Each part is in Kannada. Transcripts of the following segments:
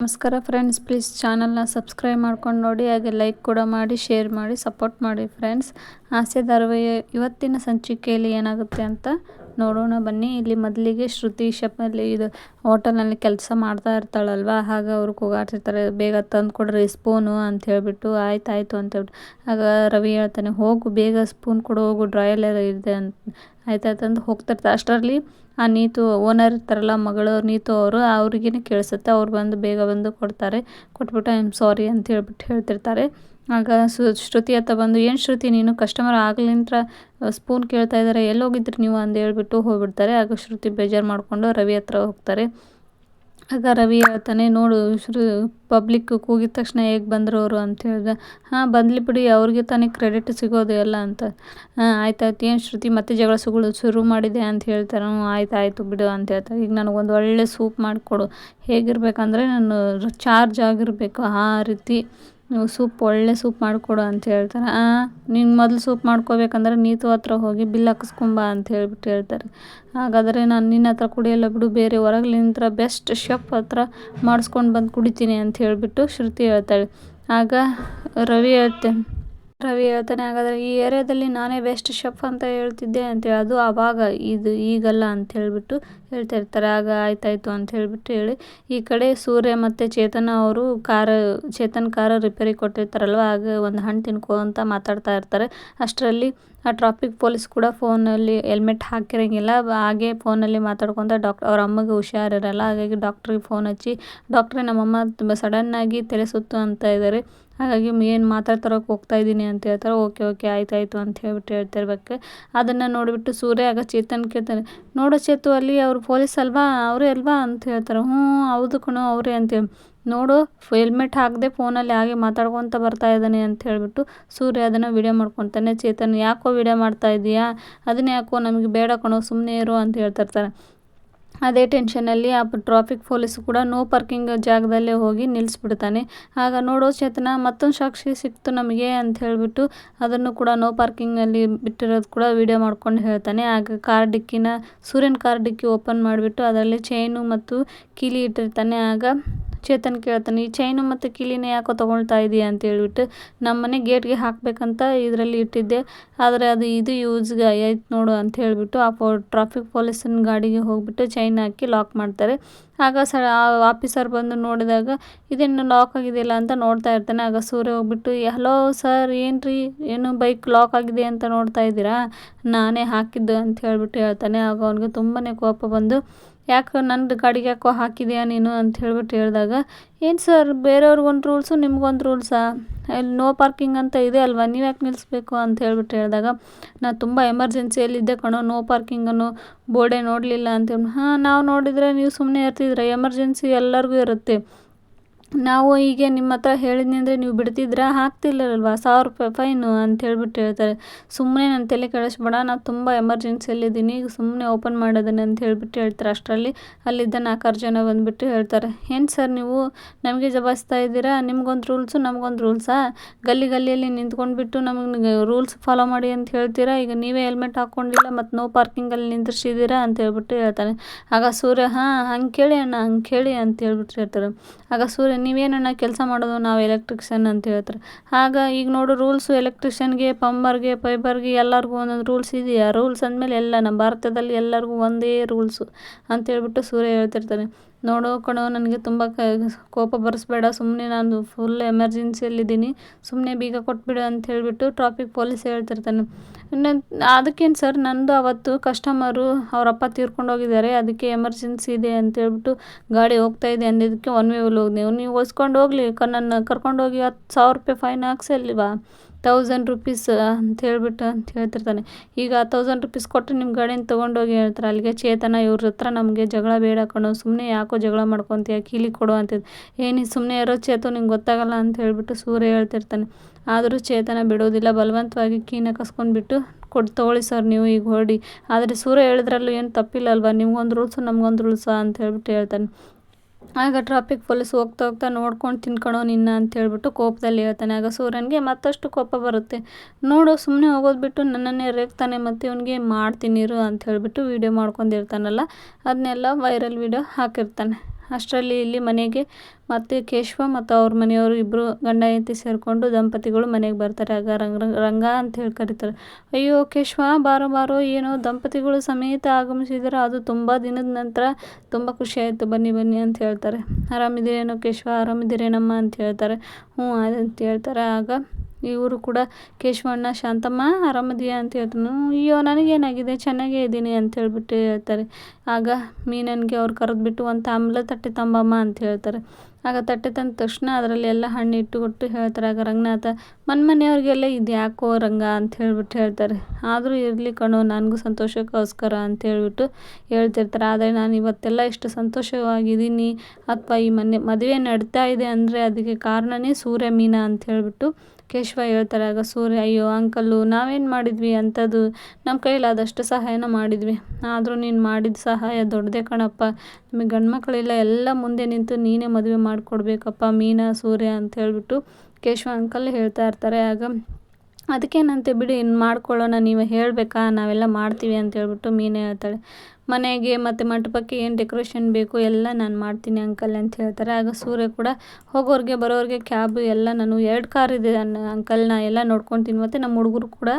ನಮಸ್ಕಾರ ಫ್ರೆಂಡ್ಸ್ ಪ್ಲೀಸ್ ಚಾನಲ್ನ ಸಬ್ಸ್ಕ್ರೈಬ್ ಮಾಡ್ಕೊಂಡು ನೋಡಿ, ಹಾಗೆ ಲೈಕ್ ಕೂಡ ಮಾಡಿ ಶೇರ್ ಮಾಡಿ ಸಪೋರ್ಟ್ ಮಾಡಿ ಫ್ರೆಂಡ್ಸ್ ಹಾಸ್ಯ ಧಾರಾವಾಹಿ ಇವತ್ತಿನ ಸಂಚಿಕೆಯಲ್ಲಿ ಏನಾಗುತ್ತೆ ಅಂತ ನೋಡೋಣ ಬನ್ನಿ. ಇಲ್ಲಿ ಮೊದಲಿಗೆ ಶ್ರುತಿ ಶಪ್ನಲ್ಲಿ ಇದು ಹೋಟೆಲ್ನಲ್ಲಿ ಕೆಲಸ ಮಾಡ್ತಾ ಇರ್ತಾಳಲ್ವ? ಹಾಗೆ ಅವ್ರು ಕೂಗಾಡ್ತಿರ್ತಾರೆ. ಬೇಗ ತಂದು ಕೊಡ್ರಿ ಸ್ಪೂನು ಅಂತ ಹೇಳಿಬಿಟ್ಟು, ಆಯ್ತು, ಆಯಿತು ಅಂತ ಹೇಳ್ಬಿಟ್ಟು. ಆಗ ರವಿ ಹೇಳ್ತಾನೆ, ಹೋಗು, ಬೇಗ ಸ್ಪೂನ್ ಕೊಡು, ಹೋಗು ಡ್ರಾಯಲ್ಲೇ ಇದೆ ಅಂತ. ಆಯ್ತಾಯ್ತು ಅಂತ ಹೋಗ್ತಿರ್ತಾರೆ ಅಷ್ಟರಲ್ಲಿ ಆ ನೀತು ಓನರ್ ಇರ್ತಾರಲ್ಲ, ಮಗಳು ನೀತು ಅವರು ಅವ್ರಿಗೇನೆ ಕೇಳಿಸುತ್ತೆ. ಅವ್ರು ಬಂದು ಬೇಗ ಬಂದು ಕೊಡ್ತಾರೆ. ಕೊಟ್ಬಿಟ್ಟು ಐ ಆಮ್ ಸಾರಿ ಅಂತ ಹೇಳ್ಬಿಟ್ಟು ಹೇಳ್ತಿರ್ತಾರೆ. ಆಗ ಸು ಶ್ರುತಿ ಅತ್ತ ಬಂದು, ಏನು ಶ್ರುತಿ, ನೀನು ಕಸ್ಟಮರ್ ಆಗ್ಲಿಂತ್ರ ಸ್ಪೂನ್ ಕೇಳ್ತಾ ಇದ್ದಾರೆ ಎಲ್ಲಿ ಹೋಗಿದ್ರಿ ನೀವು? ಅಂತ ಹೇಳ್ಬಿಟ್ಟು ಹೋಗ್ಬಿಡ್ತಾರೆ. ಆಗ ಶ್ರುತಿ ಬೇಜಾರು ಮಾಡಿಕೊಂಡು ರವಿ ಹತ್ರ ಹೋಗ್ತಾರೆ. ಆಗ ರವಿ ಹೇಳ್ತಾನೆ, ನೋಡು, ಶ್ರು ಪಬ್ಲಿಕ್ ಕೂಗಿದ ತಕ್ಷಣ ಹೇಗೆ ಬಂದರು ಅವರು? ಅಂತ ಹೇಳಿದೆ, ಹಾಂ, ಬಂದ್ಲಿ ಬಿಡಿ, ಅವ್ರಿಗೆ ತಾನೇ ಕ್ರೆಡಿಟ್ ಸಿಗೋದು ಎಲ್ಲ ಅಂತ. ಹಾಂ, ಆಯ್ತಾಯ್ತು, ಏನು ಶ್ರುತಿ, ಮತ್ತೆ ಜಗಳ ಸುಗಳು ಶುರು ಮಾಡಿದೆ ಅಂತ ಹೇಳ್ತಾರೆ ಹ್ಞೂ ಆಯ್ತು, ಆಯಿತು ಬಿಡು ಅಂತ ಹೇಳ್ತಾರೆ ಈಗ ನನಗೊಂದು ಒಳ್ಳೆ ಸೂಪ್ ಮಾಡಿಕೊಡು. ಹೇಗಿರ್ಬೇಕಂದ್ರೆ, ನಾನು ಚಾರ್ಜ್ ಆಗಿರಬೇಕು. ಆ ರೀತಿ ಸೂಪ್ ಒಳ್ಳೆ ಸೂಪ್ ಮಾಡಿಕೊಡು ಅಂತ ಹೇಳ್ತಾರೆ. ನೀನು ಮೊದಲು ಸೂಪ್ ಮಾಡ್ಕೋಬೇಕಂದ್ರೆ ನೀತು ಹತ್ರ ಹೋಗಿ ಬಿಲ್ ಹಾಕಿಸ್ಕೊಂಬ ಅಂತ ಹೇಳ್ಬಿಟ್ಟು ಹೇಳ್ತಾರೆ. ಹಾಗಾದರೆ ನಾನು ನಿನ್ನ ಹತ್ರ ಕುಡಿಯಲ್ಲ ಬಿಡು, ಬೇರೆ ಹೊರಗ್ಲಿಂತ್ರ ಬೆಸ್ಟ್ ಶೆಫ್ ಹತ್ರ ಮಾಡಿಸ್ಕೊಂಡು ಬಂದು ಕುಡಿತೀನಿ ಅಂತ ಹೇಳಿಬಿಟ್ಟು ಶ್ರುತಿ ಹೇಳ್ತಾಳೆ. ಆಗ ರವಿ ಹೇಳ್ತೆ ರವಿ ಹೇಳ್ತಾನೆ, ಹಾಗಾದರೆ ಈ ಏರಿಯಾದಲ್ಲಿ ನಾನೇ ಬೆಸ್ಟ್ ಶೆಫ್ ಅಂತ ಹೇಳ್ತಿದ್ದೆ ಅಂತೇಳಿ ಅದು ಆವಾಗ ಇದು ಈಗಲ್ಲ ಅಂತ ಹೇಳಿಬಿಟ್ಟು ಹೇಳ್ತಾ ಇರ್ತಾರೆ. ಆಗ ಆಯ್ತಾಯ್ತು ಅಂತ ಹೇಳಿಬಿಟ್ಟು ಹೇಳಿ, ಈ ಕಡೆ ಸೂರ್ಯ ಮತ್ತು ಚೇತನ ಅವರು ಕಾರ, ಚೇತನ್ ಕಾರ ರಿಪೇರಿ ಕೊಟ್ಟಿರ್ತಾರಲ್ವ ಆಗ ಒಂದು ಹಣ್ಣು ತಿನ್ಕೋ ಅಂತ ಮಾತಾಡ್ತಾ ಇರ್ತಾರೆ. ಅಷ್ಟರಲ್ಲಿ ಆ ಟ್ರಾಫಿಕ್ ಪೊಲೀಸ್ ಕೂಡ ಫೋನಲ್ಲಿ ಹೆಲ್ಮೆಟ್ ಹಾಕಿರೋಂಗಿಲ್ಲ. ಹಾಗೆ ಫೋನಲ್ಲಿ ಮಾತಾಡ್ಕೊತ ಡಾಕ್ಟರ್ ಅವ್ರ ಅಮ್ಮಗೆ ಹುಷಾರಿರಲ್ಲ. ಹಾಗಾಗಿ ಡಾಕ್ಟ್ರಿಗೆ ಫೋನ್ ಹಚ್ಚಿ ಡಾಕ್ಟ್ರೇ ನಮ್ಮಮ್ಮ ತುಂಬ ಸಡನ್ನಾಗಿ ತಲೆ ಸುತ್ತು ಅಂತ ಇದ್ದಾರೆ. ಹಾಗಾಗಿ ಏನು ಮಾತಾಡ್ತಾರೋಕೆ ಹೋಗ್ತಾ ಇದ್ದೀನಿ ಅಂತ ಹೇಳ್ತಾರೆ, ಓಕೆ ಓಕೆ ಆಯ್ತಾಯ್ತು ಅಂತ ಹೇಳ್ಬಿಟ್ಟು ಹೇಳ್ತಿರ್ಬೇಕು. ಅದನ್ನು ನೋಡಿಬಿಟ್ಟು ಸೂರ್ಯ ಆಗ ಚೇತನ್ ಕೇಳ್ತಾನೆ, ನೋಡೋ ಚೇತು, ಅಲ್ಲಿ ಅವರು ಪೊಲೀಸ್ ಅಲ್ವಾ? ಅವರೇ ಅಲ್ವಾ? ಅಂತ ಹೇಳ್ತಾರೆ. ಹ್ಞೂ, ಹೌದು ಕಣೋ, ಅವರೇ ಅಂತೇಳಿ ನೋಡು, ಹೆಲ್ಮೆಟ್ ಹಾಕದೆ ಫೋನಲ್ಲಿ ಹಾಗೆ ಮಾತಾಡ್ಕೊತ ಬರ್ತಾ ಇದ್ದಾನೆ ಅಂತ ಹೇಳ್ಬಿಟ್ಟು ಸೂರ್ಯ ಅದನ್ನು ವೀಡಿಯೋ ಮಾಡ್ಕೊತಾನೆ. ಚೇತನ್ ಯಾಕೋ ವಿಡಿಯೋ ಮಾಡ್ತಾ ಇದೀಯಾ? ಅದನ್ನ ಯಾಕೋ ನಮಗೆ ಬೇಡ ಕಣೋ ಸುಮ್ಮನೆ ಇರು ಅಂತ ಹೇಳ್ತಿರ್ತಾರೆ ಅದೇ ಟೆನ್ಷನಲ್ಲಿ ಆ ಟ್ರಾಫಿಕ್ ಪೊಲೀಸ್ ಕೂಡ ನೋ ಪಾರ್ಕಿಂಗ್ ಜಾಗದಲ್ಲೇ ಹೋಗಿ ನಿಲ್ಲಿಸ್ಬಿಡ್ತಾನೆ ಆಗ ನೋಡೋ ಚೇತನ ಮತ್ತೊಂದು ಸಾಕ್ಷಿ ಸಿಕ್ತು ನಮಗೆ ಅಂತ ಹೇಳಿಬಿಟ್ಟು ಅದನ್ನು ಕೂಡ ನೋ ಪಾರ್ಕಿಂಗಲ್ಲಿ ಬಿಟ್ಟಿರೋದು ಕೂಡ ವಿಡಿಯೋ ಮಾಡ್ಕೊಂಡು ಹೇಳ್ತಾನೆ. ಆಗ ಕಾರ್ ಡಿಕ್ಕಿನ, ಸೂರ್ಯನ ಕಾರ್ ಡಿಕ್ಕಿ ಓಪನ್ ಮಾಡಿಬಿಟ್ಟು ಅದರಲ್ಲಿ ಚೈನು ಮತ್ತು ಕೀಲಿ ಇಟ್ಟಿರ್ತಾನೆ. ಆಗ ಚೇತನ್ ಕೇಳ್ತಾನೆ, ಈ ಚೈನು ಮತ್ತು ಕಿಲಿನ ಯಾಕೋ ತೊಗೊಳ್ತಾ ಇದೆಯಾ? ಅಂತ ಹೇಳಿಬಿಟ್ಟು ನಮ್ಮ ಮನೆ ಗೇಟ್ಗೆ ಹಾಕಬೇಕಂತ ಇದರಲ್ಲಿ ಇಟ್ಟಿದ್ದೆ, ಆದರೆ ಅದು ಇದು ಯೂಸ್ಗೆ ಆಯ್ತು ನೋಡು ಅಂತ ಹೇಳಿಬಿಟ್ಟು ಆ ಟ್ರಾಫಿಕ್ ಪೊಲೀಸನ ಗಾಡಿಗೆ ಹೋಗಿಬಿಟ್ಟು ಚೈನ್ ಹಾಕಿ ಲಾಕ್ ಮಾಡ್ತಾರೆ. ಆಗ ಸ ಆಫೀಸರ್ ಬಂದು ನೋಡಿದಾಗ, ಇದೇನು ಲಾಕ್ ಆಗಿದೆಯಲ್ಲ ಅಂತ ನೋಡ್ತಾ ಇರ್ತಾನೆ. ಆಗ ಸೂರ್ಯ ಹೋಗ್ಬಿಟ್ಟು ಹಲೋ ಸರ್ ಏನು ರೀ ಏನು ಬೈಕ್ ಲಾಕ್ ಆಗಿದೆ ಅಂತ ನೋಡ್ತಾ ಇದ್ದೀರಾ? ನಾನೇ ಹಾಕಿದ್ದು, ಅಂತ ಹೇಳ್ಬಿಟ್ಟು ಹೇಳ್ತಾನೆ. ಆಗ ಅವನಿಗೆ ತುಂಬಾ ಕೋಪ ಬಂದು ಯಾಕೆ ನಂದು ಗಾಡಿಗೆ ಯಾಕೋ ಹಾಕಿದೆಯಾ ನೀನು ಅಂತ ಹೇಳ್ಬಿಟ್ಟು ಹೇಳಿದಾಗ, ಏನು ಸರ್ ಬೇರೆಯವ್ರಿಗೊಂದು ರೂಲ್ಸು ನಿಮ್ಗೊಂದು ರೂಲ್ಸಾ ಇಲ್ಲಿ ನೋ ಪಾರ್ಕಿಂಗ್ ಅಂತ ಇದೆ ಅಲ್ವಾ? ನೀವು ಯಾಕೆ ನಿಲ್ಲಿಸ್ಬೇಕು ಅಂತ ಹೇಳ್ಬಿಟ್ಟು ಹೇಳಿದಾಗ ನಾನು ತುಂಬ ಎಮರ್ಜೆನ್ಸಿಯಲ್ಲಿದ್ದೆ ಕಣೋ ನೋ ಪಾರ್ಕಿಂಗನ್ನು ಬೋರ್ಡೇ ನೋಡಲಿಲ್ಲ. ಅಂತೇಳಿ ಹಾಂ, ನಾವು ನೋಡಿದರೆ ನೀವು ಸುಮ್ಮನೆ ಇರ್ತಿದ್ರೆ ಎಮರ್ಜೆನ್ಸಿ ಎಲ್ಲರಿಗೂ ಇರುತ್ತೆ. ನಾವು ಈಗ ನಿಮ್ಮ ಹತ್ರ ಹೇಳಿದ್ನಿ ಅಂದರೆ ನೀವು ಬಿಡ್ತಿದ್ರಾ? ಹಾಕ್ತಿಲ್ಲಲ್ವ ಸಾವಿರ ರೂಪಾಯಿ ಫೈನು ಅಂತ ಹೇಳ್ಬಿಟ್ಟು ಹೇಳ್ತಾರೆ. ಸುಮ್ಮನೆ ನನ್ನ ತಲೆ ಕೆಡಿಸ್ಬೇಡ, ನಾನು ತುಂಬ ಎಮರ್ಜೆನ್ಸಿಯಲ್ಲಿದ್ದೀನಿ ಈಗ ಸುಮ್ಮನೆ ಓಪನ್ ಮಾಡೋದನ್ನ ಅಂತ ಹೇಳ್ಬಿಟ್ಟು ಹೇಳ್ತಾರೆ. ಅಷ್ಟರಲ್ಲಿ ಅಲ್ಲಿದ್ದ ನಾಲ್ಕಾರು ಜನ ಬಂದುಬಿಟ್ಟು ಹೇಳ್ತಾರೆ. ಏನು ಸರ್ ನೀವು? ನಮಗೆ ಜಬಾಯಿಸ್ತಾ ಇದ್ದೀರಾ? ನಿಮ್ಗೊಂದು ರೂಲ್ಸು ನಮಗೊಂದು ರೂಲ್ಸಾ ಗಲ್ಲಿ ಗಲ್ಲಿಯಲ್ಲಿ ನಿಂತ್ಕೊಂಡ್ಬಿಟ್ಟು ನಮಗೆ ರೂಲ್ಸ್ ಫಾಲೋ ಮಾಡಿ ಅಂತ ಹೇಳ್ತೀರಾ? ಈಗ ನೀವೇ ಹೆಲ್ಮೆಟ್ ಹಾಕ್ಕೊಂಡಿಲ್ಲ ಮತ್ತು ನೋ ಪಾರ್ಕಿಂಗಲ್ಲಿ ನಿಂದ್ರಿಸಿದ್ದೀರಾ ಅಂತ ಹೇಳ್ಬಿಟ್ಟು ಹೇಳ್ತಾನೆ ಆಗ ಸೂರ್ಯ, ಹಾಂ, ಹಂಗೆ ಕೇಳಿ ಅಣ್ಣ, ಹಂಗೆ ಕೇಳಿ ಅಂತ ಹೇಳ್ಬಿಟ್ಟು ಹೇಳ್ತಾರೆ. ಆಗ ಸೂರ್ಯ ನೀವೇನಣ್ಣ ಕೆಲಸ ಮಾಡೋದು ನಾವು ಎಲೆಕ್ಟ್ರಿಷಿಯನ್ ಅಂತ ಹೇಳ್ತಾರೆ. ಆಗ ಈಗ ನೋಡು ರೂಲ್ಸು ಎಲೆಕ್ಟ್ರಿಷಿಯನ್ಗೆ ಪಂಬರ್ಗೆ ಪೈಬರ್ಗೆ ಎಲ್ಲರಿಗೂ ಒಂದೊಂದು ರೂಲ್ಸ್ ಇದೆಯಾ? ರೂಲ್ಸ್ ಅಂದಮೇಲೆ ಎಲ್ಲ ನಮ್ಮ ಭಾರತದಲ್ಲಿ ಎಲ್ಲರಿಗೂ ಒಂದೇ ರೂಲ್ಸು ಅಂತ ಹೇಳ್ಬಿಟ್ಟು ಸೂರ್ಯ ಹೇಳ್ತಿರ್ತಾನೆ. ನೋಡೋ ಕಣೋ, ನನಗೆ ತುಂಬ ಕೋಪ ಬರೆಸ್ಬೇಡ. ಸುಮ್ಮನೆ ನಾನು ಫುಲ್ ಎಮರ್ಜೆನ್ಸಿಯಲ್ಲಿದ್ದೀನಿ ಸುಮ್ಮನೆ ಬೀಗ ಕೊಟ್ಬಿಡು ಅಂತ ಹೇಳಿಬಿಟ್ಟು ಟ್ರಾಫಿಕ್ ಪೊಲೀಸ್ ಹೇಳ್ತಿರ್ತಾನೆ. ನನ್ನ ಅದಕ್ಕೇನು ಸರ್ ನಂದು ಅವತ್ತು ಕಸ್ಟಮರು ಅವರಪ್ಪ ತೀರ್ಕೊಂಡು ಹೋಗಿದ್ದಾರೆ. ಅದಕ್ಕೆ ಎಮರ್ಜೆನ್ಸಿ ಇದೆ ಅಂತ ಹೇಳ್ಬಿಟ್ಟು ಗಾಡಿ ಹೋಗ್ತಾ ಇದೆ ಅಂದಿದ್ದಕ್ಕೆ ಒನ್ ವೇಯಲ್ಲಿ ಹೋಗಿ ನೀವು ನೀವು ಒಸ್ಕೊಂಡು ಹೋಗ್ಲಿ, ಕ, ನನ್ನ ಕರ್ಕೊಂಡೋಗಿ ಹತ್ತು ಸಾವಿರ ರೂಪಾಯಿ ಫೈನ್ ಹಾಕ್ಸಲ್ವಾ ತೌಸಂಡ್ ರುಪೀಸ್ ಅಂತ ಹೇಳ್ಬಿಟ್ಟು ಅಂತ ಹೇಳ್ತಿರ್ತಾನೆ. ಈಗ ತೌಸಂಡ್ ರುಪೀಸ್ ಕೊಟ್ಟು ನಿಮ್ಮ ಗಾಡಿನ ತೊಗೊಂಡೋಗಿ ಹೇಳ್ತಾರೆ. ಅಲ್ಲಿಗೆ ಚೇತನ ಇವ್ರ ಹತ್ರ ನಮಗೆ ಜಗಳ ಬೇಡ ಕಣೋ. ಸುಮ್ಮನೆ ಯಾಕೋ ಜಗಳ ಮಾಡ್ಕೊತೀಯ, ಕೀಲಿ ಕೊಡು ಅಂತ ಏನು ಸುಮ್ಮನೆ ಇರೋ ಚೇತು, ನಿಂಗೆ ಗೊತ್ತಾಗಲ್ಲ ಅಂತ ಹೇಳ್ಬಿಟ್ಟು ಸೂರ್ಯ ಹೇಳ್ತಿರ್ತಾನೆ. ಆದರೂ ಚೇತನ ಬಿಡೋದಿಲ್ಲ. ಬಲವಂತವಾಗಿ ಕೀನ ಕಸ್ಕೊಂಡ್ಬಿಟ್ಟು ಕೊಟ್ಟು ತೊಗೊಳ್ಳಿ ಸರ್ ನೀವು ಈಗ ಹೊರಡಿ. ಆದರೆ ಸೂರ್ಯ ಹೇಳಿದ್ರಲ್ಲೂ ಏನು ತಪ್ಪಿಲ್ಲ ಅಲ್ವಾ? ನಿಮ್ಗೊಂದು ರೂಲ್ಸು, ನಮ್ಗೊಂದು ರೂಲ್ಸಾ ಅಂತ ಹೇಳ್ಬಿಟ್ಟು ಹೇಳ್ತಾನೆ. ಆಗ ಟ್ರಾಫಿಕ್ ಪೊಲೀಸ್ ಹೋಗ್ತಾ ಹೋಗ್ತಾ ನೋಡ್ಕೊಂಡು ತಿನ್ಕೊಳೋ ನಿನ್ನ ಅಂತ ಹೇಳ್ಬಿಟ್ಟು ಕೋಪದಲ್ಲಿ ಹೇಳ್ತಾನೆ. ಆಗ ಸೂರ್ಯನಿಗೆ ಮತ್ತಷ್ಟು ಕೋಪ ಬರುತ್ತೆ. ನೋಡು ಸುಮ್ಮನೆ ಹೋಗೋದು ಬಿಟ್ಟು ನನ್ನನ್ನೇ ರೇಗ್ತಾನೆ ಮತ್ತು ಇವನಿಗೆ ಮಾಡ್ತೀನಿರು ಅಂತ ಹೇಳಿಬಿಟ್ಟು ವೀಡಿಯೋ ಮಾಡ್ಕೊಂಡಿರ್ತಾನಲ್ಲ ಅದನ್ನೆಲ್ಲ ವೈರಲ್ ವೀಡಿಯೋ ಹಾಕಿರ್ತಾನೆ. ಅಷ್ಟರಲ್ಲಿ ಇಲ್ಲಿ ಮನೆಗೆ ಮತ್ತು ಕೇಶವ ಮತ್ತು ಅವ್ರ ಮನೆಯವರು ಇಬ್ಬರು ಗಂಡ ಹೆಂಡತಿ ಸೇರಿಕೊಂಡು ದಂಪತಿಗಳು ಮನೆಗೆ ಬರ್ತಾರೆ. ಆಗ ರಂಗ ರಂಗ ಅಂತ ಹೇಳಿ ಕರೀತಾರೆ. ಅಯ್ಯೋ ಕೇಶವ, ಬಾರೋ ಬಾರೋ, ಏನೋ ದಂಪತಿಗಳು ಸಮೇತ ಆಗಮಿಸಿದರೆ ಅದು ತುಂಬ ದಿನದ ನಂತರ ತುಂಬ ಖುಷಿಯಾಯಿತು ಬನ್ನಿ ಬನ್ನಿ ಅಂತ ಹೇಳ್ತಾರೆ. ಆರಾಮಿದ್ದೀರೇನೋ ಕೇಶವ? ಆರಾಮಿದ್ದೀರೇನಮ್ಮ ಅಂತ ಹೇಳ್ತಾರೆ. ಹ್ಞೂ ಅಂತ ಹೇಳ್ತಾರೆ. ಆಗ ಇವರು ಕೂಡ, ಕೇಶವಣ್ಣ, ಶಾಂತಮ್ಮ, ಆರಾಮದಿಯಾ? ಅಂತ ಹೇಳ್ತಾನು. ಅಯ್ಯೋ, ನನಗೇನಾಗಿದೆ? ಚೆನ್ನಾಗೇ ಇದ್ದೀನಿ ಅಂತ ಹೇಳ್ಬಿಟ್ಟು ಹೇಳ್ತಾರೆ. ಆಗ ಮೀನನ್ಗೆ ಅವ್ರು ಕರೆದ್ಬಿಟ್ಟು, ಒಂದು ತಾಮ್ಲ ತಟ್ಟೆ ತಂಬಮ್ಮ ಅಂತ ಹೇಳ್ತಾರೆ. ಆಗ ತಟ್ಟೆ ತಂದ ತಕ್ಷಣ ಅದರಲ್ಲಿ ಎಲ್ಲ ಹಣ್ಣು ಇಟ್ಟು ಕೊಟ್ಟು ಹೇಳ್ತಾರೆ. ಆಗ ರಂಗನಾಥ, ಮನ್ ಮನೆಯವ್ರಿಗೆಲ್ಲ ಇದು ಯಾಕೋ ರಂಗ? ಅಂತ ಹೇಳ್ಬಿಟ್ಟು ಹೇಳ್ತಾರೆ. ಆದರೂ ಇರಲಿ ಕಣೋ, ನನಗೂ ಸಂತೋಷಕ್ಕೋಸ್ಕರ ಅಂತ ಹೇಳ್ಬಿಟ್ಟು ಹೇಳ್ತಿರ್ತಾರೆ. ಆದರೆ ನಾನು ಇವತ್ತೆಲ್ಲ ಇಷ್ಟು ಸಂತೋಷವಾಗಿದ್ದೀನಿ. ಅಥವಾ ಈ ಮನೆ, ಮದುವೆ ನಡೀತಾ ಇದೆ ಅಂದರೆ ಅದಕ್ಕೆ ಕಾರಣನೇ ಸೂರ್ಯ ಮೀನಾ ಅಂತ ಹೇಳ್ಬಿಟ್ಟು ಕೇಶವ ಹೇಳ್ತಾರೆ ಆಗ ಸೂರ್ಯ, ಅಯ್ಯೋ, ಅಂಕಲ್ಲು, ನಾವೇನು ಮಾಡಿದ್ವಿ ಅಂಥದ್ದು ನಮ್ಮ ಕೈಲಾದಷ್ಟು ಸಹಾಯನ ಮಾಡಿದ್ವಿ. ಆದರೂ ನೀನು ಮಾಡಿದ ಸಹಾಯ ದೊಡ್ಡದೇ ಕಣಪ್ಪ. ನಿಮಗೆ ಗಂಡು ಮಕ್ಕಳೆಲ್ಲ ಎಲ್ಲ ಮುಂದೆ ನಿಂತು ನೀನೇ ಮದುವೆ ಮಾಡಿಕೊಡ್ಬೇಕಪ್ಪ, ಮೀನಾ, ಸೂರ್ಯ ಅಂತ ಹೇಳಿಬಿಟ್ಟು ಕೇಶವ ಅಂಕಲ್ ಹೇಳ್ತಾ ಇರ್ತಾರೆ. ಆಗ ಅದಕ್ಕೇನಂತೆ ಬಿಡಿ ಇನ್ನು ಮಾಡ್ಕೊಳ್ಳೋಣ, ನೀವು ಹೇಳಬೇಕಾ? ನಾವೆಲ್ಲ ಮಾಡ್ತೀವಿ ಅಂತ ಹೇಳ್ಬಿಟ್ಟು ಮೀನೇ ಹೇಳ್ತಾಳೆ. ಮನೆಗೆ ಮತ್ತು ಮಂಟಪಕ್ಕೆ ಏನು ಡೆಕೋರೇಷನ್ ಬೇಕು? ಎಲ್ಲ ನಾನು ಮಾಡ್ತೀನಿ ಅಂಕಲ್ ಅಂತ ಹೇಳ್ತಾರೆ. ಆಗ ಸೂರ್ಯ ಕೂಡ ಹೋಗೋರಿಗೆ, ಬರೋರಿಗೆ, ಕ್ಯಾಬ್ ಎಲ್ಲ ನಾನು ಎರಡು ಕಾರ್ ಇದೆ ಅಂಕಲ್ ನಾ ಎಲ್ಲ ನೋಡ್ಕೊತೀನಿ. ಮತ್ತು ನಮ್ಮ ಹುಡುಗರು ಕೂಡ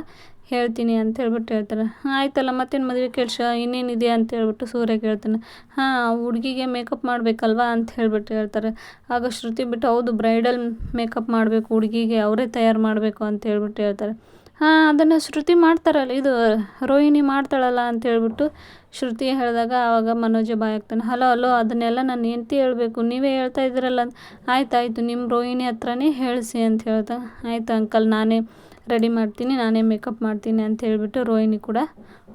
ಹೇಳ್ತೀನಿ ಅಂತ ಹೇಳ್ಬಿಟ್ಟು ಹೇಳ್ತಾರೆ. ಆಯ್ತಲ್ಲ, ಮತ್ತೇನು ಮದುವೆ ಕೆಲಸ? ಇನ್ನೇನಿದೆ ಅಂತ ಹೇಳ್ಬಿಟ್ಟು ಸೂರ್ಯ ಕೇಳ್ತಾನೆ. ಹಾಂ, ಹುಡುಗಿಗೆ ಮೇಕಪ್ ಮಾಡಬೇಕಲ್ವಾ ಅಂತ ಹೇಳ್ಬಿಟ್ಟು ಹೇಳ್ತಾರೆ. ಆಗ ಶ್ರುತಿ ಬಿಟ್ಟು, ಹೌದು ಬ್ರೈಡಲ್ ಮೇಕಪ್ ಮಾಡಬೇಕು, ಹುಡುಗಿಗೆ ಅವರೇ ತಯಾರು ಮಾಡಬೇಕು ಅಂತ ಹೇಳ್ಬಿಟ್ಟು ಹೇಳ್ತಾರೆ. ಹಾಂ, ಅದನ್ನು ಶ್ರುತಿ ಮಾಡ್ತಾರಲ್ಲ, ಇದು ರೋಹಿಣಿ ಮಾಡ್ತಾಳಲ್ಲ ಅಂತ ಹೇಳ್ಬಿಟ್ಟು ಶ್ರುತಿ ಹೇಳಿದಾಗ ಆವಾಗ ಮನೋಜ ಬಾಯಾಗ್ತಾನೆ, ಹಲೋ ಹಲೋ, ಅದನ್ನೆಲ್ಲ ನಾನು ಹೆಂಡ್ತಿ ಹೇಳಬೇಕು, ನೀವೇ ಹೇಳ್ತಾ ಇದ್ದೀರಲ್ಲ ಆಯ್ತು, ಆಯಿತು ನಿಮ್ಮ ರೋಹಿಣಿ ಹತ್ರನೇ ಹೇಳಿಸಿ ಅಂತ ಹೇಳ್ತಾ ಆಯಿತು, ಅಂಕಲ್, ನಾನೇ ರೆಡಿ ಮಾಡ್ತೀನಿ, ನಾನೇ ಮೇಕಪ್ ಮಾಡ್ತೀನಿ ಅಂತ ಹೇಳಿಬಿಟ್ಟು ರೋಹಿಣಿ ಕೂಡ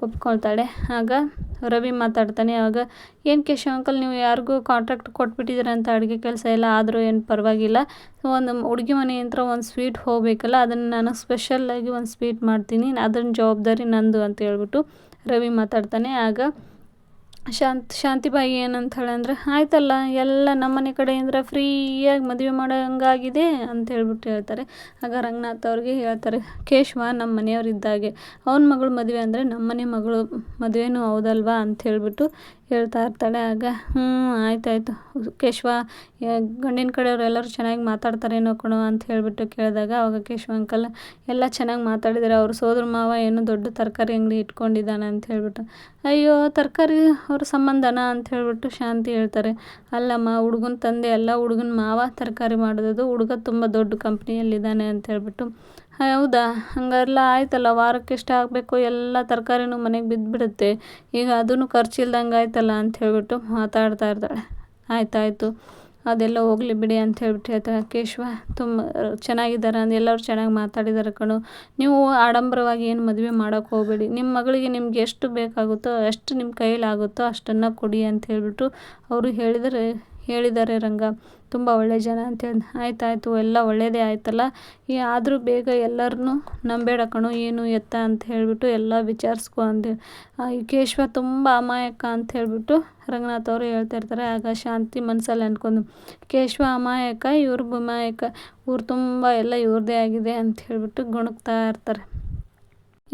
ಒಪ್ಕೊಳ್ತಾಳೆ. ಆಗ ರವಿ ಮಾತಾಡ್ತಾನೆ ಆವಾಗ ಏನು ಕೇಶವ ಅಂಕಲ್ ನೀವು ಯಾರಿಗೂ ಕಾಂಟ್ರಾಕ್ಟ್ ಕೊಟ್ಬಿಟ್ಟಿದ್ದೀರ ಅಂತ ಅಡುಗೆ ಕೆಲಸ ಎಲ್ಲ ಆದರೂ ಏನು ಪರವಾಗಿಲ್ಲ. ಒಂದು ಹುಡುಗಿ ಮನೆ ಹತ್ರ ಒಂದು ಸ್ವೀಟ್ ಹೋಗಬೇಕಲ್ಲ, ಅದನ್ನು ನಾನು ಸ್ಪೆಷಲ್ಲಾಗಿ ಒಂದು ಸ್ವೀಟ್ ಮಾಡ್ತೀನಿ ಅದನ್ನ ಜವಾಬ್ದಾರಿ ನಂದು ಅಂತ ಹೇಳ್ಬಿಟ್ಟು ರವಿ ಮಾತಾಡ್ತಾನೆ. ಆಗ ಶಾಂತ್, ಶಾಂತಿಬಾಯಿ ಏನಂತ ಅಂದರೆ, ಆಯ್ತಲ್ಲ, ಎಲ್ಲ ನಮ್ಮನೆ ಕಡೆಯಿಂದ ಫ್ರೀಯಾಗಿ ಮದುವೆ ಮಾಡೋಂಗಾಗಿದೆ ಅಂತ ಹೇಳ್ಬಿಟ್ಟು ಹೇಳ್ತಾರೆ. ಆಗ ರಂಗನಾಥ್ ಅವ್ರಿಗೆ ಹೇಳ್ತಾರೆ, ಕೇಶವ, ನಮ್ಮ ಮನೆಯವ್ರು ಇದ್ದಾಗೆ, ಅವನ ಮಗಳು ಮದುವೆ ಅಂದರೆ ನಮ್ಮನೆ ಮಗಳು ಮದುವೆನೂ ಹೌದಲ್ವಾ? ಅಂತ ಹೇಳ್ಬಿಟ್ಟು ಹೇಳ್ತಾ ಇರ್ತಾಳೆ. ಆಗ, ಹ್ಞೂ, ಆಯ್ತಾಯ್ತು. ಕೇಶವ ಗಂಡಿನ ಕಡೆಯವ್ರು ಎಲ್ಲರೂ ಚೆನ್ನಾಗಿ ಮಾತಾಡ್ತಾರೇನೋ ಕಣೋ ಅಂತ ಹೇಳಿಬಿಟ್ಟು ಕೇಳಿದಾಗ, ಅವಾಗ ಕೇಶವ ಅಂಕಲ್, ಎಲ್ಲ ಚೆನ್ನಾಗಿ ಮಾತಾಡಿದಾರೆ. ಅವ್ರ ಸೋದ್ರ ಮಾವ ಏನೋ ದೊಡ್ಡ ತರಕಾರಿ ಅಂಗಡಿ ಇಟ್ಕೊಂಡಿದ್ದಾನೆ ಅಂತ ಹೇಳ್ಬಿಟ್ಟು, ಅಯ್ಯೋ, ತರಕಾರಿ ಅವ್ರ ಸಂಬಂಧನ ಅಂತ ಹೇಳಿಬಿಟ್ಟು ಶಾಂತಿ ಹೇಳ್ತಾರೆ. ಅಲ್ಲಮ್ಮ, ಹುಡುಗನ ತಂದೆ ಅಲ್ಲ, ಹುಡುಗನ ಮಾವ ತರಕಾರಿ ಮಾಡೋದು ಹುಡುಗ ತುಂಬ ದೊಡ್ಡ ಕಂಪ್ನಿಯಲ್ಲಿದ್ದಾನೆ ಅಂತ ಹೇಳ್ಬಿಟ್ಟು. ಹೌದಾ? ಹಂಗಾರಲ್ಲ ಆಯ್ತಲ್ಲ, ವಾರಕ್ಕೆ ಎಷ್ಟು ಹಾಕಬೇಕು ಎಲ್ಲ ತರಕಾರಿನೂ ಮನೆಗೆ ಬಿದ್ದುಬಿಡುತ್ತೆ ಈಗ ಅದನ್ನು ಖರ್ಚಿಲ್ದಂಗೆ ಆಯ್ತಲ್ಲ ಅಂತ ಹೇಳಿಬಿಟ್ಟು ಮಾತಾಡ್ತಾ ಇರ್ತಾಳೆ. ಆಯ್ತಾಯಿತು. ಅದೆಲ್ಲ ಹೋಗಲಿ ಬಿಡಿ ಅಂತ ಹೇಳ್ಬಿಟ್ಟು ಹೇಳ್ತಾರೆ, ಕೇಶವ, ತುಂಬ ಚೆನ್ನಾಗಿದ್ದಾರೆ ಅಂದು ಎಲ್ಲರೂ ಚೆನ್ನಾಗಿ ಮಾತಾಡಿದ್ದಾರೆ ಕಣು. ನೀವು ಆಡಂಬರವಾಗಿ ಏನು ಮದುವೆ ಮಾಡೋಕ್ಕೆ ಹೋಗಬೇಡಿ. ನಿಮ್ಮ ಮಗಳಿಗೆ ನಿಮ್ಗೆ ಎಷ್ಟು ಬೇಕಾಗುತ್ತೋ, ಎಷ್ಟು ನಿಮ್ಮ ಕೈಲಾಗುತ್ತೋ ಅಷ್ಟನ್ನು ಕೊಡಿ ಅಂತ ಹೇಳಿಬಿಟ್ಟು ಅವರು ಹೇಳಿದರೆ, ಹೇಳಿದ್ದಾರೆ ರಂಗ. ತುಂಬ ಒಳ್ಳೆ ಜನ ಅಂತೇಳಿ ಆಯ್ತು ಆಯಿತು ಎಲ್ಲ ಒಳ್ಳೆಯದೇ ಆಯ್ತಲ್ಲ? ಈ ಆದರೂ ಬೇಗ ಎಲ್ಲರನ್ನೂ ನಂಬೇಡ ಕಣೋ, ಏನು ಎತ್ತ ಅಂತ ಹೇಳಿಬಿಟ್ಟು ಎಲ್ಲ ವಿಚಾರಿಸ್ಕೊ ಅಂದೆ ಈ ಕೇಶವ ತುಂಬ ಅಮಾಯಕ ಅಂತ ಹೇಳಿಬಿಟ್ಟು ರಂಗನಾಥ್ ಅವರು ಹೇಳ್ತಾ ಇರ್ತಾರೆ. ಆಗ ಶಾಂತಿ ಮನಸ್ಸಲ್ಲಿ ಅಂದ್ಕೊಂಡು ಕೇಶವ ಅಮಾಯಕ ಇವ್ರ ಅಮಾಯಕ, ಊರು ತುಂಬ ಎಲ್ಲ ಇವ್ರದೇ ಆಗಿದೆ ಅಂತ ಹೇಳಿಬಿಟ್ಟು ಗುಣಗ್ತಾ ಇರ್ತಾರೆ.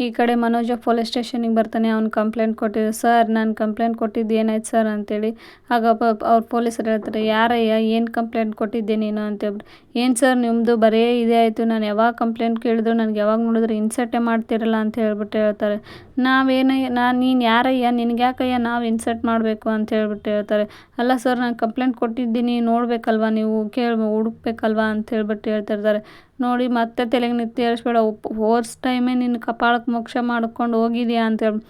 ಈ ಕಡೆ ಮನೋಜ ಪೊಲೀಸ್ ಸ್ಟೇಷನಿಗೆ ಬರ್ತಾನೆ, ಅವ್ನು ಕಂಪ್ಲೇಂಟ್ ಕೊಟ್ಟಿದ್ದೆ, ಸರ್, ನಾನು ಕಂಪ್ಲೇಂಟ್ ಕೊಟ್ಟಿದ್ದು ಏನಾಯ್ತು ಸರ್? ಅಂತೇಳಿ. ಆಗ ಅವ್ರು ಪೊಲೀಸರು ಹೇಳ್ತಾರೆ, ಯಾರಯ್ಯ, ಏನು ಕಂಪ್ಲೇಂಟ್ ಕೊಟ್ಟಿದ್ದೆ ನೀನು? ಅಂತೇಳ್ಬಿಟ್ಟು ಏನು ಸರ್ ನಿಮ್ಮದು ಬರೇ ಇದೇ ಆಯಿತು. ನಾನು ಯಾವಾಗ ಕಂಪ್ಲೇಂಟ್ ಕೇಳಿದ್ರು, ನನಗೆ ಯಾವಾಗ ನೋಡಿದ್ರೆ ಇನ್ಸರ್ಟೇ ಮಾಡ್ತಿರಲ್ಲ ಅಂತ ಹೇಳ್ಬಿಟ್ಟು ಹೇಳ್ತಾರೆ. ನಾವೇನಯ್ಯ ನಾನು ನೀನು ಯಾರಯ್ಯ, ನಿನಗ್ಯಾಕಯ್ಯ, ನಾವು ಇನ್ಸರ್ಟ್ ಮಾಡಬೇಕು ಅಂತ ಹೇಳ್ಬಿಟ್ಟು ಹೇಳ್ತಾರೆ. ಅಲ್ಲ ಸರ್ ನಾನು ಕಂಪ್ಲೇಂಟ್ ಕೊಟ್ಟಿದ್ದೀನಿ, ನೋಡಬೇಕಲ್ವ ನೀವು? ಕೇಳಿ ಹುಡುಕ್ಬೇಕಲ್ವಾ ಅಂತ ಹೇಳ್ಬಿಟ್ಟು ಹೇಳ್ತಿರ್ತಾರೆ ನೋಡಿ, ಮತ್ತೆ ತಲೆಗೆ ನಿತ್ಯ ಏರಿಸ್ಬೇಡ. ಹೋದ ಟೈಮೇ ನಿನ್ನ ಕಪಾಳಕ್ಕೆ ಮೋಕ್ಷ ಮಾಡ್ಕೊಂಡು ಹೋಗಿದ್ಯಾ ಅಂತೇಳಿ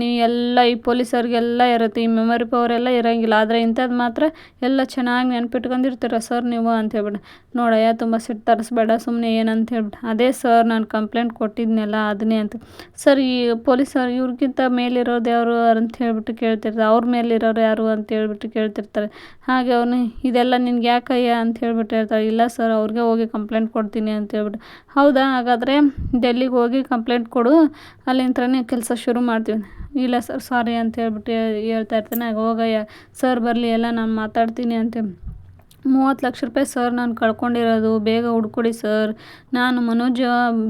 ನೀವು ಎಲ್ಲ ಈ ಪೊಲೀಸರಿಗೆಲ್ಲ ಇರುತ್ತೆ, ಈ ಮೆಮೊರಿ ಪವರ್ ಎಲ್ಲ ಇರೋಂಗಿಲ್ಲ. ಆದರೆ ಇಂಥದ್ದು ಮಾತ್ರ ಎಲ್ಲ ಚೆನ್ನಾಗಿ ನೆನ್ಪಿಟ್ಕೊಂಡಿರ್ತೀರ. ಸರ್, ನೀವು ಅಂತ ಹೇಳ್ಬಿಟ್ಟು. ನೋಡಯ್ಯ ತುಂಬ ಸಿಟ್ಟು ತರಿಸ್ಬೇಡ ಸುಮ್ಮನೆ ಏನಂತ ಹೇಳ್ಬಿಟ್ಟು. ಅದೇ ಸರ್ ನಾನು ಕಂಪ್ಲೇಂಟ್ ಕೊಟ್ಟಿದ್ನಲ್ಲ, ಅದನ್ನೇ ಅಂತ. ಸರ್, ಈ ಪೊಲೀಸರು ಇವ್ರಿಗಿಂತ ಮೇಲಿರೋದು ಯಾರು ಅಂತ ಹೇಳ್ಬಿಟ್ಟು ಕೇಳ್ತಿರ್ತಾರೆ. ಅವ್ರ ಮೇಲಿರೋರು ಯಾರು ಅಂತ ಹೇಳ್ಬಿಟ್ಟು ಕೇಳ್ತಿರ್ತಾರೆ. ಹಾಗೆ ಅವನು ಇದೆಲ್ಲ ನಿನ್ಗೆ ಯಾಕಯ್ಯ? ಅಂತ ಹೇಳ್ಬಿಟ್ಟು ಹೇಳ್ತಾರೆ. ಇಲ್ಲ ಸರ್, ಅವ್ರಿಗೆ ಹೋಗಿ ಕಂಪ್ಲೇಂಟ್ ಕೊಡ್ತೀನಿ ಅಂತ ಹೇಳ್ಬಿಟ್ಟು. ಹೌದಾ, ಹಾಗಾದರೆ, ಡೆಲ್ಲಿಗೆ ಹೋಗಿ ಕಂಪ್ಲೇಂಟ್ ಕೊಡು. ಅಲ್ಲಿಂತ್ರನೇ ಕೆಲಸ ಶುರು ಮಾಡ್ತೀವಿ. ಇಲ್ಲ ಸರ್ ಸಾರಿ ಅಂತ ಹೇಳ್ಬಿಟ್ಟು ಹೇಳ್ತಾ ಇರ್ತಾನೆ. ಆಗ ಹೋಗಯ್ಯ. ಸರ್ ಬರಲಿ, ಎಲ್ಲ ನಾನು ಮಾತಾಡ್ತೀನಿ ಅಂತ ಮೂವತ್ತು ಲಕ್ಷ ರೂಪಾಯಿ ಸರ್ ನಾನು ಕಳ್ಕೊಂಡಿರೋದು, ಬೇಗ ಹುಡ್ಕೊಡಿ ಸರ್. ನಾನು ಮನೋಜ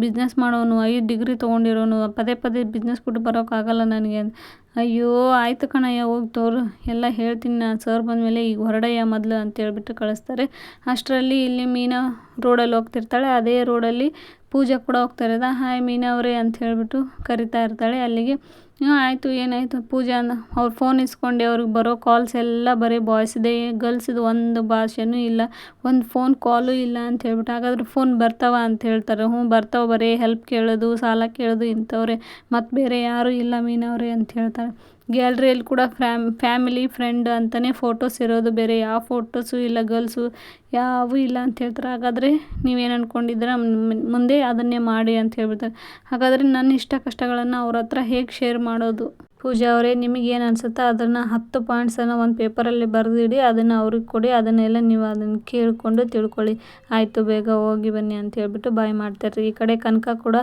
ಬಿಸ್ನೆಸ್ ಮಾಡೋನು, ಐದು ಡಿಗ್ರಿ ತೊಗೊಂಡಿರೋನು, ಪದೇ ಪದೇ ಬಿಸ್ನೆಸ್ ಬಿಟ್ಟು ಬರೋಕ್ಕಾಗಲ್ಲ ನನಗೆ. ಅಯ್ಯೋ, ಆಯಿತು ಕಣಯ್ಯ, ಹೋಗಿ ತೋರು. ಎಲ್ಲ ಹೇಳ್ತೀನಿ ನಾನು. ಸರ್ ಬಂದಮೇಲೆ ಈಗ ಹೊರಡಯ್ಯ ಮೊದಲು ಅಂತೇಳ್ಬಿಟ್ಟು ಕಳಿಸ್ತಾರೆ. ಅಷ್ಟರಲ್ಲಿ ಇಲ್ಲಿ ಮೀನಾ ರೋಡಲ್ಲಿ ಹೋಗ್ತಿರ್ತಾಳೆ. ಅದೇ ರೋಡಲ್ಲಿ ಪೂಜೆ ಕೂಡ ಹೋಗ್ತಾ ಇರೋದ. ಹಾಯ್ ಮೀನಾ ಅವರೇ ಅಂತ ಹೇಳಿಬಿಟ್ಟು ಕರಿತಾ ಇರ್ತಾಳೆ. ಅಲ್ಲಿಗೆ ಹಾಂ ಆಯಿತು, ಏನಾಯಿತು? ಪೂಜೆ ಅಂದ ಅವ್ರು ಫೋನ್ ಇಸ್ಕೊಂಡು, ಅವ್ರಿಗೆ ಬರೋ ಕಾಲ್ಸ್ ಎಲ್ಲ ಬರೀ ಬಾಯ್ಸ್ದೇ ಗರ್ಲ್ಸ್ದು ಒಂದು ಭಾಷೆನೂ ಇಲ್ಲ, ಒಂದು ಫೋನ್ ಕಾಲು ಇಲ್ಲ ಅಂತ ಹೇಳ್ಬಿಟ್ಟು ಹಾಗಾದ್ರೆ ಫೋನ್ ಬರ್ತಾವ ಅಂತ ಹೇಳ್ತಾರೆ. ಹ್ಞೂ ಬರ್ತಾವೆ ಬರೀ ಹೆಲ್ಪ್ ಕೇಳೋದು, ಸಾಲ ಕೇಳೋದು ಇಂಥವ್ರೆ ಮತ್ತು ಬೇರೆ ಯಾರೂ ಇಲ್ಲ ಮೀನವ್ರೆ ಅಂತ ಹೇಳ್ತಾರೆ. ಗ್ಯಾಲ್ರಿಯಲ್ಲಿ ಕೂಡ ಫ್ಯಾಮ್, ಫ್ಯಾಮಿಲಿ, ಫ್ರೆಂಡ್ ಅಂತಲೇ ಫೋಟೋಸ್ ಇರೋದು ಬೇರೆ. ಯಾವ ಫೋಟೋಸು ಇಲ್ಲ ಗರ್ಲ್ಸು ಯಾವೂ ಇಲ್ಲ ಅಂತ ಹೇಳ್ತಾರೆ. ಹಾಗಾದರೆ ನೀವೇನು ಅಂದ್ಕೊಂಡಿದ್ದೀರ ಮುಂದೆ ಅದನ್ನೇ ಮಾಡಿ ಅಂತ ಹೇಳ್ಬಿಡ್ತಾರೆ. ಹಾಗಾದರೆ ನನ್ನ ಇಷ್ಟ ಕಷ್ಟಗಳನ್ನು ಅವ್ರ ಹತ್ರ ಹೇಗೆ ಶೇರ್ ಮಾಡೋದು? ಪೂಜಾ ಅವರೇ ನಿಮಗೇನು ಅನ್ಸುತ್ತೋ ಅದನ್ನು ಹತ್ತು ಪಾಯಿಂಟ್ಸನ್ನು ಒಂದು ಪೇಪರಲ್ಲಿ ಬರೆದಿಡಿ. ಅದನ್ನು ಅವ್ರಿಗೆ ಕೊಡಿ. ಅದನ್ನೆಲ್ಲ ನೀವು ಅದನ್ನು ಕೇಳಿಕೊಂಡು ತಿಳ್ಕೊಳ್ಳಿ. ಆಯಿತು, ಬೇಗ ಹೋಗಿ ಬನ್ನಿ ಅಂತ ಹೇಳ್ಬಿಟ್ಟು ಬಾಯ್ ಮಾಡ್ತಾರೆ. ಈ ಕಡೆ ಕನಕ ಕೂಡ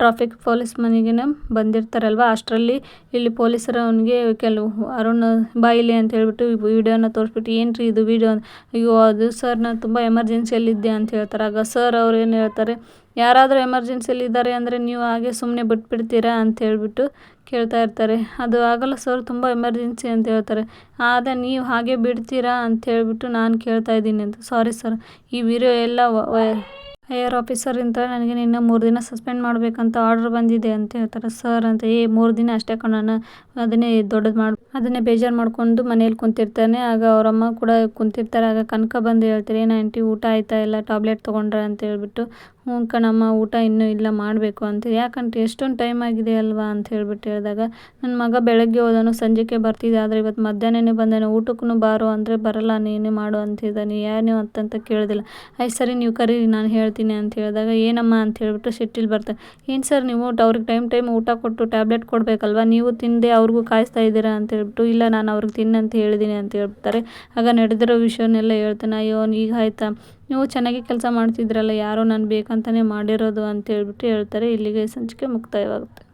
ಟ್ರಾಫಿಕ್ ಪೊಲೀಸ್ ಮನೆಗೇನೆ ಬಂದಿರ್ತಾರಲ್ವ? ಅಷ್ಟರಲ್ಲಿ ಇಲ್ಲಿ ಪೊಲೀಸರು ಅವನಿಗೆ ಕೆಲವು ಅರುಣ್ ಬಾಯಿಲಿ ಅಂತ ಹೇಳ್ಬಿಟ್ಟು ವಿಡಿಯೋನ ತೋರಿಸ್ಬಿಟ್ಟು ಏನು ರೀ ಇದು ವಿಡಿಯೋ? ಅಯ್ಯೋ, ಅದು ಸರ್ ನಾನು ತುಂಬ ಎಮರ್ಜೆನ್ಸಿಯಲ್ಲಿದ್ದೆ, ಅಂತ ಹೇಳ್ತಾರೆ. ಆಗ ಸರ್ ಅವ್ರು ಏನು ಹೇಳ್ತಾರೆ, ಯಾರಾದರೂ ಎಮರ್ಜೆನ್ಸಿಯಲ್ಲಿ ಇದ್ದಾರೆ ಅಂದರೆ ನೀವು ಹಾಗೆ ಸುಮ್ಮನೆ ಬಿಟ್ಬಿಡ್ತೀರಾ? ಅಂತ ಹೇಳ್ಬಿಟ್ಟು ಕೇಳ್ತಾ ಇರ್ತಾರೆ. ಅದು ಆಗಲ್ಲ ಸರ್, ತುಂಬ ಎಮರ್ಜೆನ್ಸಿ ಅಂತ ಹೇಳ್ತಾರೆ. ಆದ ನೀವು ಹಾಗೆ ಬಿಡ್ತೀರಾ ಅಂತ ಹೇಳ್ಬಿಟ್ಟು ನಾನು ಕೇಳ್ತಾ ಇದ್ದೀನಿ ಅಂತ. ಸಾರಿ ಸರ್, ಈ ವಿಡಿಯೋ ಎಲ್ಲ ಹೈಯರ್ ಆಫೀಸರಿಂದ ನನಗೆ ನಿನ್ನ ಮೂರು ದಿನ ಸಸ್ಪೆಂಡ್ ಮಾಡಬೇಕಂತ ಆರ್ಡ್ರ್ ಬಂದಿದೆ ಅಂತ ಹೇಳ್ತಾರೆ. ಸರ್, ಅಂತ ಏ, ಮೂರು ದಿನ ಅಷ್ಟೇ ಕಣಣ್ಣ ಅದನ್ನೇ ದೊಡ್ಡದು ಮಾಡಿ ಅದನ್ನೇ ಬೇಜಾರು ಮಾಡಿಕೊಂಡು ಮನೇಲಿ ಕುಂತಿರ್ತಾನೆ. ಆಗ ಅವರಮ್ಮ ಕೂಡ ಕುಂತಿರ್ತಾರೆ. ಆಗ ಕನಕ ಬಂದು ಹೇಳ್ತಾರೆ ಏನು ಆಂಟಿ, ಊಟ ಆಯ್ತಾ? ಇಲ್ಲ ಟ್ಯಾಬ್ಲೆಟ್ ತೊಗೊಂಡ್ರೆ? ಅಂತ ಹೇಳ್ಬಿಟ್ಟು ಹ್ಞೂ ಕಣಮ್ಮ, ಊಟ ಇನ್ನೂ ಇಲ್ಲ, ಮಾಡಬೇಕು ಅಂತ. ಯಾಕಂತ ಎಷ್ಟೊಂದು ಟೈಮ್ ಆಗಿದೆ ಅಲ್ವಾ ಅಂತ ಹೇಳ್ಬಿಟ್ಟು ಹೇಳಿದಾಗ ನನ್ನ ಮಗ ಬೆಳಗ್ಗೆ ಹೋದನು ಸಂಜೆಗೆ ಬರ್ತಿದ್ದೆ, ಆದರೆ ಇವತ್ತು ಮಧ್ಯಾಹ್ನನೇ ಬಂದಾನೆ ಊಟಕ್ಕೂ ಬಾರೋ ಅಂದರೆ ಬರಲ್ಲ, ನೀನು ಮಾಡು ಅಂತಿದ್ದಾನೆ. ಏನು ಅಂತಂತ ಕೇಳೋದಿಲ್ಲ. ಆಯ್ತು ಸರಿ, ನೀವು ಕರೀರಿ, ನಾನು ಹೇಳ್ತೀನಿ ಅಂತ ಹೇಳಿದಾಗ, ಏನಮ್ಮ? ಅಂತ ಹೇಳ್ಬಿಟ್ಟು ಸಿಟ್ಟಿಲಿ ಬರ್ತಾರೆ ಏನು ಸರ್ ನೀವು? ಅವ್ರಿಗೆ ಟೈಮ್ ಟೈಮ್ ಊಟ ಕೊಟ್ಟು ಟ್ಯಾಬ್ಲೆಟ್ ಕೊಡಬೇಕಲ್ವ? ನೀವು ತಿಂದೆ ಅವ್ರಿಗೂ ಕಾಯಿಸ್ತಾ ಇದ್ದೀರಾ? ಅಂತ ಹೇಳ್ಬಿಟ್ಟು, ಇಲ್ಲ, ನಾನು ಅವ್ರಿಗೆ ತಿನ್ನಂತ ಹೇಳಿದ್ದೀನಿ ಅಂತ ಹೇಳ್ಬಿಡ್ತಾರೆ. ಆಗ ನಡೆದಿರೋ ವಿಷಯನೆಲ್ಲ ಹೇಳ್ತಾನೆ, ಅಯ್ಯೋ ಈಗ ಆಯ್ತಾ? ನೀವು ಚೆನ್ನಾಗಿ ಕೆಲಸ ಮಾಡ್ತಿದ್ರಲ್ಲ ಯಾರೋ ನಾನು ಬೇಕಂತಲೇ ಮಾಡಿರೋದು ಅಂತ ಹೇಳ್ಬಿಟ್ಟು ಹೇಳ್ತಾರೆ. ಇಲ್ಲಿಗೆ ಸಂಚಿಕೆ ಮುಕ್ತಾಯವಾಗುತ್ತೆ.